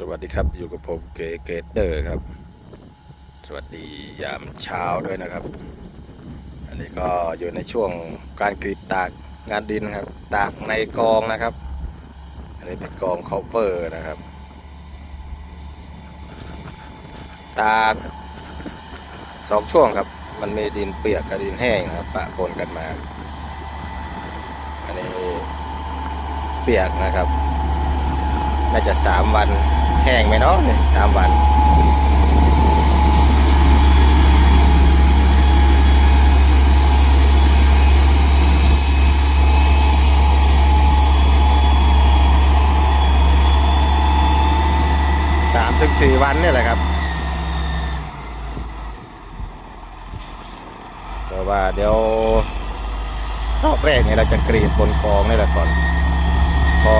สวัสดีครับอยู่กับผมเกเกเตอร์ครับ สวัสดียามเช้าด้วยนะครับ อันนี้ก็อยู่ในช่วงการกรีดตากงานดินครับ ตากในกองนะครับ อันนี้เป็นกองคอเวอร์นะครับ ตากสองช่วงครับ มันมีดินเปียกกับดินแห้งนะครับปะปนกันมา อันนี้เปียกนะครับน่าจะสามวัน แห้งไหมเนาะเนี่ยสามวันสามถึงสี่วันเนี่ยแหละครับเพราะว่าเดี๋ยวรอบแรกเนี่ยเราจะกรีดบนกองนี่แหละก่อน พอ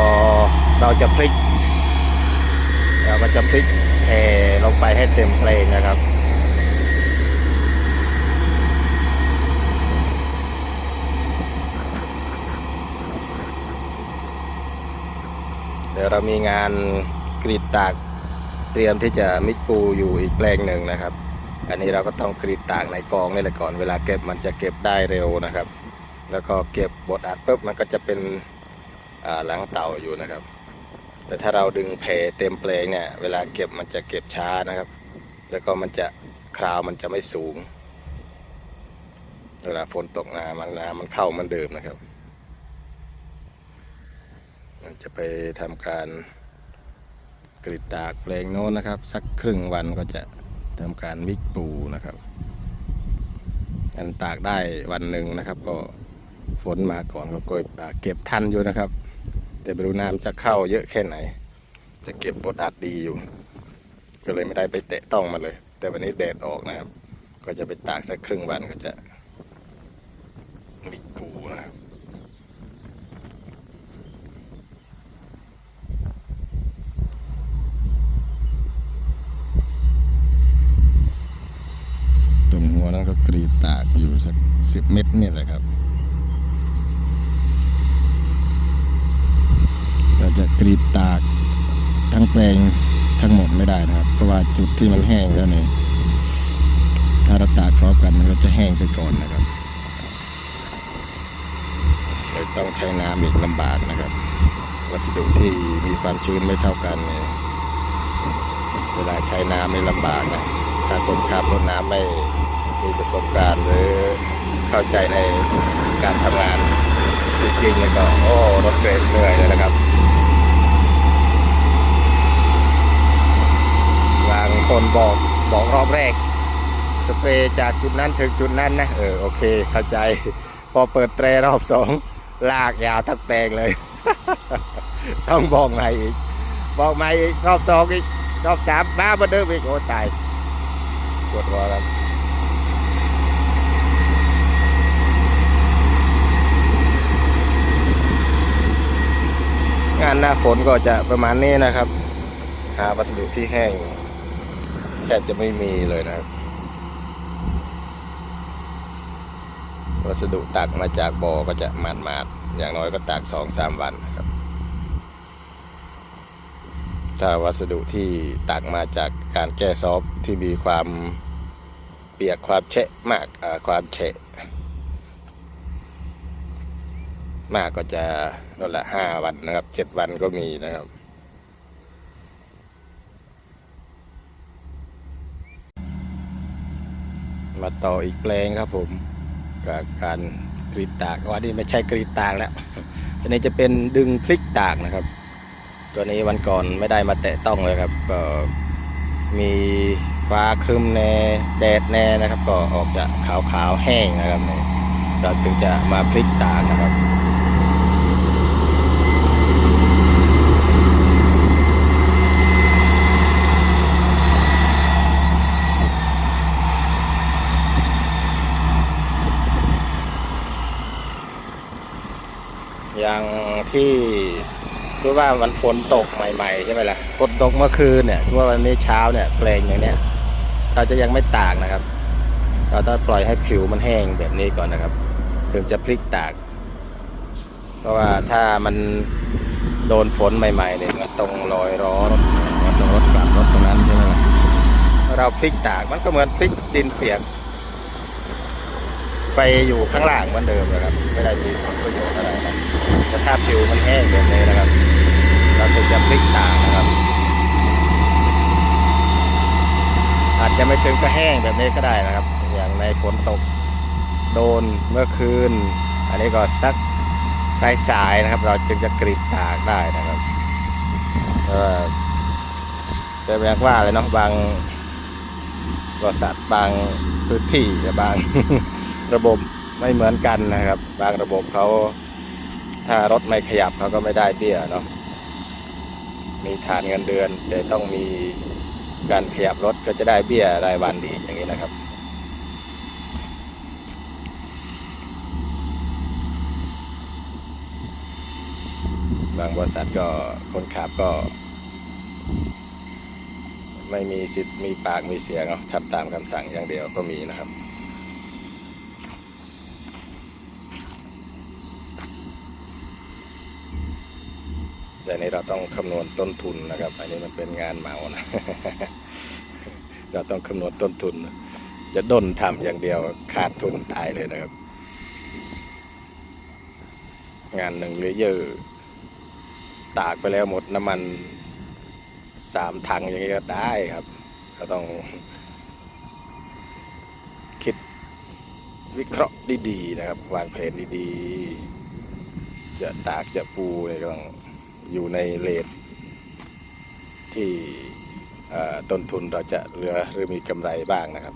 เราจะพลิก เราก็จะพลิกแผ่ลงไปให้เต็มเพลงนะครับเดี๋ยวเรามีงานกรีดตากเตรียมที่จะมิดปูอยู่อีกแปลงหนึ่งนะครับ อันนี้เราก็ต้องกรีดตากในกองนี่แหละก่อน เวลาเก็บมันจะเก็บได้เร็วนะครับ แล้วก็เก็บบดอัดปุ๊บมันก็จะเป็นหลังเต่าอยู่นะครับ แต่ถ้าเราดึงเพเต็มเพลงเนี่ยเวลาเก็บมันจะเก็บช้านะครับ แล้วก็มันจะคราวมันจะไม่สูง เวลาฝนตกน้ำมันน้ำมันเข้ามันเดิมนะครับ มันจะไปทำการกรีดตากเพลงโน้นนะครับ สักครึ่งวันก็จะทำการมิกปูนะครับอันตากได้วันหนึ่งนะครับ ก็ฝนมาก่อนก็เก็บทันอยู่นะครับ แต่ไม่รู้น้ำจะเข้าเยอะแค่ไหน จะเก็บบดอัดดีอยู่ ก็เลยไม่ได้ไปเตะต้องมันเลย แต่วันนี้แดดออกนะครับ ก็จะไปตากสักครึ่งวันก็จะมิกปูนะครับตรงหัวนั้นก็กรีดตากอยู่สักสิบเมตรนี่แหละครับ เรา จะกรีดตากทั้งแปลงทั้งหมดไม่ได้นะครับ เพราะว่าจุดที่มันแห้งแล้วเนี่ยถ้าเราตากพร้อมกันมันก็จะแห้งไปก่อนนะครับเลยต้องใช้น้ำอีกลำบากนะครับ วัสดุที่มีความชื้นไม่เท่ากันเนี่ยเวลาใช้น้ำไม่ลำบากนะถ้าคนขับรถน้ำไม่มีประสบการณ์หรือเข้าใจในการทำงานจริงๆเนี่ยก็โอ้รถเกรดเหนื่อยเลยนะครับ บางคนบอกบอกรอบแรก สเปรย์จากจุดนั้นถึงจุดนั้นนะ เออโอเค เข้าใจ พอเปิดแตรรอบสองลากยาวทั้งแปลงเลย ต้องบอกใหม่อีก บอกใหม่อีกรอบสองอีกรอบสามมาเหมาเดิมอีกโอ้ตายปวดหัวแล้วงานหน้าฝนก็จะประมาณนี้นะครับ หาวัสดุที่แห้ง แทบจะไม่มีเลยนะวัสดุตักมาจากบ่อก็จะหมาดๆอย่างน้อยก็ตากสองสามวันนะครับ ถ้าวัสดุที่ตักมาจากการแก้ซอฟที่มีความเปียกความเชะมากความเฉะมากก็จะนั่นแหละห้าวันนะครับเจ็ดวันก็มีนะครับ มาต่ออีกแปลงครับผมกับการกรีดตากวันนี้ไม่ใช่กรีดตากแล้วตัวนี้จะเป็นดึงพลิกตากนะครับ ตัวนี้วันก่อนไม่ได้มาแตะต้องเลยครับก็มีฟ้าครึ้มแน่แดดแน่นะครับ ก็ออกจะขาวขาวๆแห้งนะครับเนี่ยเราถึงจะมาพลิกตากนะครับ อย่าง ที่สมมติว่ามันฝนตกใหม่ๆใช่ไหมล่ะฝนตกเมื่อคืนเนี่ยสมมติว่าวันนี้เช้าเนี่ยเพลงอย่างเนี้ยเราจะยังไม่ตากนะครับ เราต้องปล่อยให้ผิวมันแห้งแบบนี้ก่อนนะครับ ถึงจะพลิกตาก เพราะว่าถ้ามันโดนฝนใหม่ๆเนี่ยมันตรงรอยร้อรถมันตรงรถกลับรถตรงนั้นใช่ไหมล่ะเราพลิกตากมันก็เหมือนพลิกดินเปียกไปอยู่ข้างล่างเหมือนเดิมนะครับ ไม่ได้มีผลประโยชน์อะไรนะ แต่ถ้าผิวมันแห้งแบบนี้นะครับ เราถึงจะพลิกตานะครับ อาจจะไม่ถึงก็แห้งแบบนี้ก็ได้นะครับ อย่างในฝนตกโดนเมื่อคืน อันนี้ก็สักสายๆนะครับ เราจึงจะกรีดตากได้นะครับแต่แบบว่าเลยเนาะบางบริษัทบางพื้นที่บางระบบไม่เหมือนกันนะครับ บางระบบเขา ถ้ารถไม่ขยับเขาก็ไม่ได้เบี้ยเนาะมีฐานเงินเดือน แต่ต้องมีการขยับรถก็จะได้เบี้ยรายวันอีอย่างนี้นะครับ บางบริษัทก็คนขับก็ ไม่มีสิทธิ์มีปากมีเสียงเนาะทำตามคำสั่งอย่างเดียวก็มีนะครับ แต่นี้เราต้องคำนวณต้นทุนนะครับ อันนี้มันเป็นงานเหมานะ เราต้องคำนวณต้นทุน จะด้นทำอย่างเดียวขาดทุนตายเลยนะครับ งานหนึ่งเลเยอร์ตากไปแล้วหมดน้ำมันสามถังอย่างนี้ก็ตายครับ ก็ต้องคิดวิเคราะห์ดีๆนะครับ วางแผนดีๆ จะตากจะปูเนี่ยก็ต้อง อยู่ในเลทที่ต้นทุนเราจะเหลือหรือมีกำไรบ้างนะครับ